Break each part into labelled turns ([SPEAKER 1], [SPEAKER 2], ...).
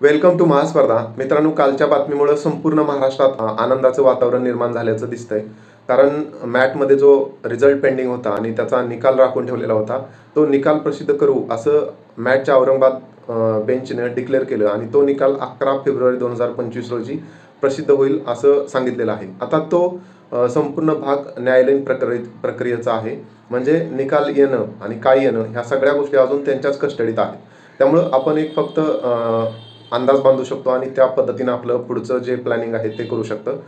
[SPEAKER 1] Welcome to महास्पर्धा मित्रांनो कालच्या बातमीमुळे संपूर्ण महाराष्ट्रात आनंदाचं वातावरण निर्माण झाल्याचं दिसतंय. कारण मॅटमध्ये जो रिझल्ट पेंडिंग होता आणि त्याचा निकाल राखून ठेवलेला होता तो निकाल प्रसिद्ध करू असं मॅटच्या औरंगाबाद बेंचने डिक्लेअर केलं आणि तो निकाल अकरा फेब्रुवारी दोन हजार पंचवीस रोजी प्रसिद्ध होईल असं सांगितलेलं आहे. आता तो संपूर्ण भाग न्यायालयीन प्रक्रिये प्रक्रियेचा आहे. म्हणजे निकाल येणं आणि काय येणं ह्या सगळ्या गोष्टी अजून त्यांच्याच कस्टडीत आहेत. त्यामुळं आपण एक फक्त अंदाज बांधू शकतो आणि त्या पद्धतीनं आपलं पुढचं जे प्लॅनिंग आहे ते करू शकतं.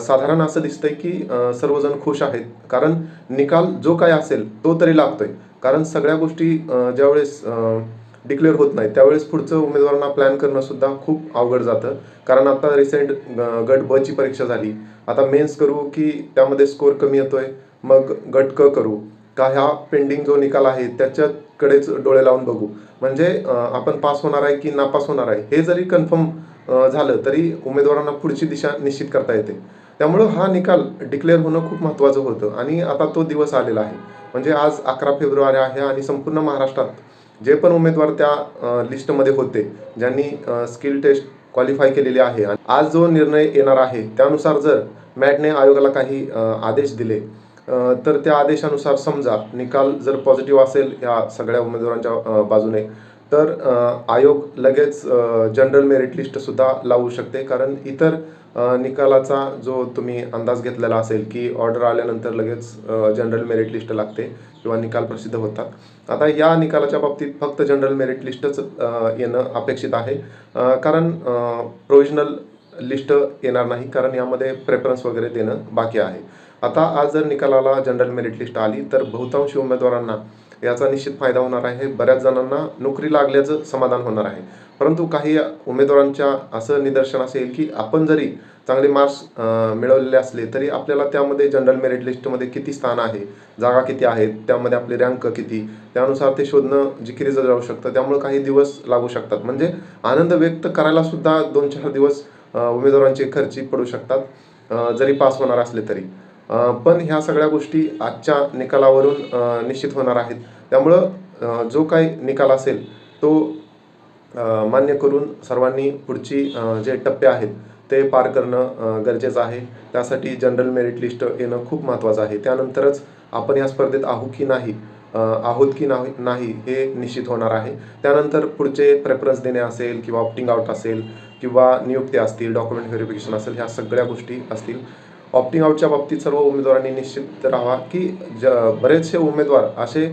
[SPEAKER 1] साधारण असं दिसतंय की सर्वजण खुश आहेत. कारण निकाल जो काय असेल तो तरी लागतोय. कारण सगळ्या गोष्टी ज्यावेळेस डिक्लेअर होत नाही त्यावेळेस पुढचं उमेदवारांना प्लॅन करणं सुद्धा खूप अवघड जातं. कारण आता रिसेंट गट ब ची परीक्षा झाली. आता मेन्स करू की त्यामध्ये स्कोर कमी येतोय मग गट क करू. का ह्या पेंडिंग जो निकाल आहे त्याच्यात कडेच डोळे लावून बघू. म्हणजे आपण पास होणार आहे की नापास होणार आहे हे जरी कन्फर्म झालं तरी उमेदवारांना पुढची दिशा निश्चित करता येते. त्यामुळं हा निकाल डिक्लेअर होणं खूप महत्त्वाचं होतं आणि आता तो दिवस आलेला आहे. म्हणजे आज अकरा फेब्रुवारी आहे आणि संपूर्ण महाराष्ट्रात जे पण उमेदवार त्या लिस्टमध्ये होते ज्यांनी स्किल टेस्ट क्वालिफाय केलेली आहे आणि आज जो निर्णय येणार आहे त्यानुसार जर मॅटने आयोगाला काही आदेश दिले तर त्या आदेशानुसार समजा निकाल जर पॉझिटिव्ह असेल या सगळ्या उमेदवारांच्या बाजूने तर आयोग लगेच जनरल मेरिट लिस्टसुद्धा लावू शकते. कारण इतर निकालाचा जो तुम्ही अंदाज घेतलेला असेल की ऑर्डर आल्यानंतर लगेच जनरल मेरिट लिस्ट लागते किंवा निकाल प्रसिद्ध होतात. आता या निकालाच्या बाबतीत फक्त जनरल मेरिट लिस्टच येणं अपेक्षित आहे. कारण प्रोविजनल लिस्ट येणार नाही. कारण यामध्ये प्रेफरन्स वगैरे देणं बाकी आहे. आता आज जर निकालाला जनरल मेरिट लिस्ट आली तर बहुतांश उमेदवारांना याचा निश्चित फायदा होणार आहे. बऱ्याच जणांना नोकरी लागल्याचं समाधान होणार आहे. परंतु काही उमेदवारांच्या असं निदर्शन असेल की आपण जरी चांगले मार्क्स मिळवलेले असले तरी आपल्याला त्यामध्ये जनरल मेरिट लिस्टमध्ये किती स्थान आहे जागा किती आहेत त्यामध्ये आपले रँक किती त्यानुसार ते शोधणं जिकिरीचं जाऊ शकतं. त्यामुळे काही दिवस लागू शकतात. म्हणजे आनंद व्यक्त करायला सुद्धा दोन चार दिवस उमेदवारांचे खर्ची पडू शकतात जरी पास होणार असले तरी. पण ह्या सगळ्या गोष्टी आजच्या निकालावरून निश्चित होणार आहेत. त्यामुळं जो काही निकाल असेल तो मान्य करून सर्वांनी पुढची जे टप्पे आहेत ते पार करणं गरजेचं आहे. त्यासाठी जनरल मेरिट लिस्ट येणं खूप महत्त्वाचं आहे. त्यानंतरच आपण या स्पर्धेत आहो की नाही आहोत की नाही नाही हे निश्चित होणार आहे. त्यानंतर पुढचे प्रेफरन्स देणे असेल किंवा ऑप्टिंग आउट असेल किंवा नियुक्ती असतील डॉक्युमेंट व्हेरिफिकेशन असेल ह्या सगळ्या गोष्टी असतील. ऑप्टिंग आउटच्या बाबतीत सर्व उमेदवारांनी निश्चित राहा की ज बरेचसे उमेदवार असे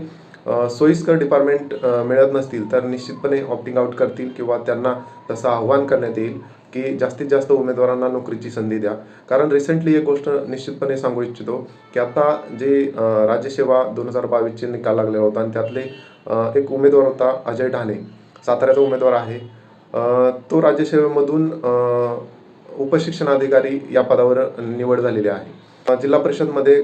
[SPEAKER 1] सोयीस्कर डिपार्टमेंट मिळत नसतील तर निश्चितपणे ऑप्टिंग आउट करतील किंवा त्यांना तसं आव्हान करण्यात येईल की जास्तीत जास्त उमेदवारांना नोकरीची संधी द्या. कारण रिसेंटली एक गोष्ट निश्चितपणे सांगू इच्छितो की आता जे राज्यसेवा दोन हजार बावीसचे निकाल लागलेला होता आणि त्यातले एक उमेदवार होता अजय ढाणे साताऱ्याचा उमेदवार आहे. तो राज्यसेवेमधून उपशिक्षणाधिकारी या पदावर निवड झालेली आहे. जिल्हा परिषदमध्ये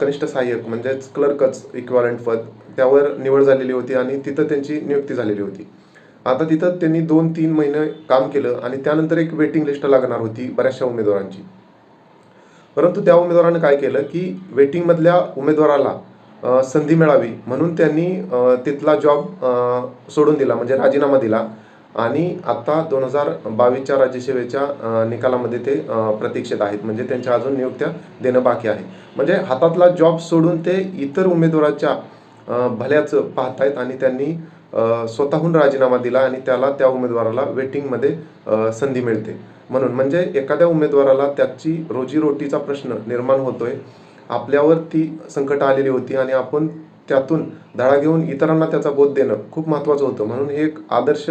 [SPEAKER 1] कनिष्ठ सहाय्यक म्हणजेच क्लर्कच इक्वॅलंट पद त्यावर निवड झालेली होती आणि तिथं त्यांची नियुक्ती झालेली होती. आता तिथं त्यांनी दोन तीन महिने काम केलं आणि त्यानंतर एक वेटिंग लिस्ट लागणार होती बऱ्याचशा उमेदवारांची. परंतु त्या उमेदवारानं काय केलं की वेटिंगमधल्या उमेदवाराला संधी मिळावी म्हणून त्यांनी तिथला जॉब सोडून दिला म्हणजे राजीनामा दिला. आणि आता दोन हजार बावीसच्या राज्यसेवेच्या निकालामध्ये ते प्रतीक्षेत आहेत. म्हणजे त्यांच्या अजून नियुक्त्या देणं बाकी आहे. म्हणजे हातातला जॉब सोडून ते इतर उमेदवाराच्या भल्याचं पाहतायत आणि त्यांनी स्वतःहून राजीनामा दिला आणि त्याला त्या उमेदवाराला वेटिंगमध्ये संधी मिळते. म्हणून म्हणजे एखाद्या उमेदवाराला त्याची रोजीरोटीचा प्रश्न निर्माण होतोय. आपल्यावर ती संकट आलेली होती आणि आपण त्यातून धडा घेऊन इतरांना त्याचा बोध देणं खूप महत्त्वाचं होतं. म्हणून हे एक आदर्श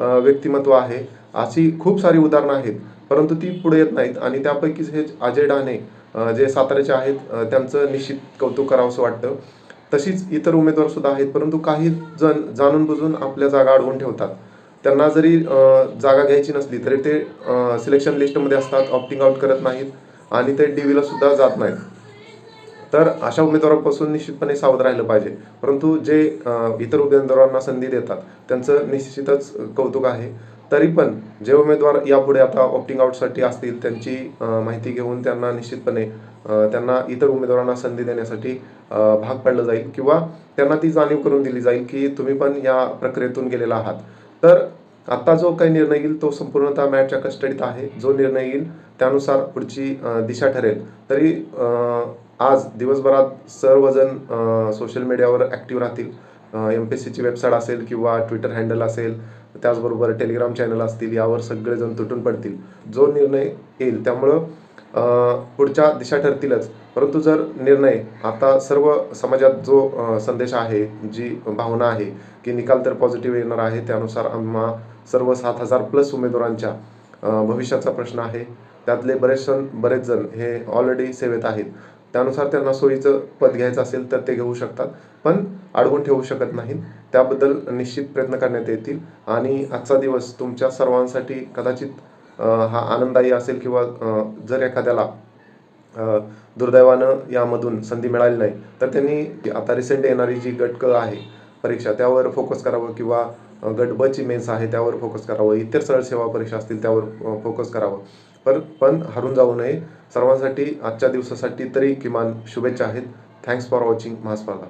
[SPEAKER 1] व्यक्तिमत्व आहे. अशी खूप सारी उदाहरणं आहेत. परंतु ती पुढे येत नाहीत आणि त्यापैकीच हे अजय डहाणे जे साताऱ्याचे आहेत त्यांचं निश्चित कौतुक करावंसं वाटतं. तशीच इतर उमेदवार सुद्धा आहेत परंतु काही जण जाणून बुजून आपल्या जागा अडवून ठेवतात. त्यांना जरी जागा घ्यायची नसली तरी ते सिलेक्शन लिस्टमध्ये असतात ऑप्टिंग आउट करत नाहीत आणि ते डी व्हीला सुद्धा जात नाहीत. तर अशा उमेदवारांपासून निश्चितपणे सावध राहिलं पाहिजे. परंतु जे इतर उमेदवारांना संधी देतात त्यांचं निश्चितच कौतुक आहे. तरी पण जे उमेदवार यापुढे आता ऑप्टिंग आउटसाठी असतील त्यांची माहिती घेऊन त्यांना निश्चितपणे त्यांना इतर उमेदवारांना संधी देण्यासाठी भाग पाडलं जाईल. किंवा त्यांना ती जाणीव करून दिली जाईल की तुम्ही पण या प्रक्रियेतून गेलेला आहात. तर आत्ता जो काही निर्णय येईल तो संपूर्णतः मॅटच्या कस्टडीत आहे. जो निर्णय येईल त्यानुसार पुढची दिशा ठरेल. तरी आज दिवसभरात सर्वजण सोशल मीडियावर ॲक्टिव्ह राहतील. एम पी एस सीची वेबसाईट असेल किंवा ट्विटर हँडल असेल त्याचबरोबर टेलिग्राम चॅनल असतील यावर सगळेजण तुटून पडतील. जो निर्णय येईल त्यामुळं पुढच्या दिशा ठरतीलच. परंतु जर निर्णय आता सर्व समाजात जो संदेश आहे जी भावना आहे की निकाल तर पॉझिटिव्ह येणार आहे त्यानुसार आम्हा सर्व सात हजार प्लस उमेदवारांच्या भविष्याचा प्रश्न आहे. त्यातले बरेच जण बरेच जण हे ऑलरेडी सेवेत आहेत. त्यानुसार त्यांना सोयीचं पद घ्यायचं असेल तर ते घेऊ शकतात. पण अडवून ठेवू शकत नाहीत. त्याबद्दल निश्चित प्रयत्न करण्यात येतील. आणि आजचा दिवस तुमच्या सर्वांसाठी कदाचित हा आनंददायी असेल किंवा जर एखाद्याला दुर्दैवानं यामधून संधी मिळाली नाही तर त्यांनी आता रिसेंट येणारी जी गटकं आहे परीक्षा त्यावर फोकस करावं किंवा गट ब ची मेन्स आहे त्यावर फोकस करावं. इतर सरळ सेवा परीक्षा असतील त्यावर फोकस करावं. पर पण हरून जाऊ नये. सर्वांसाठी आजच्या दिवसासाठी तरी किमान शुभेच्छा आहेत. Thanks for watching महास्पर्धा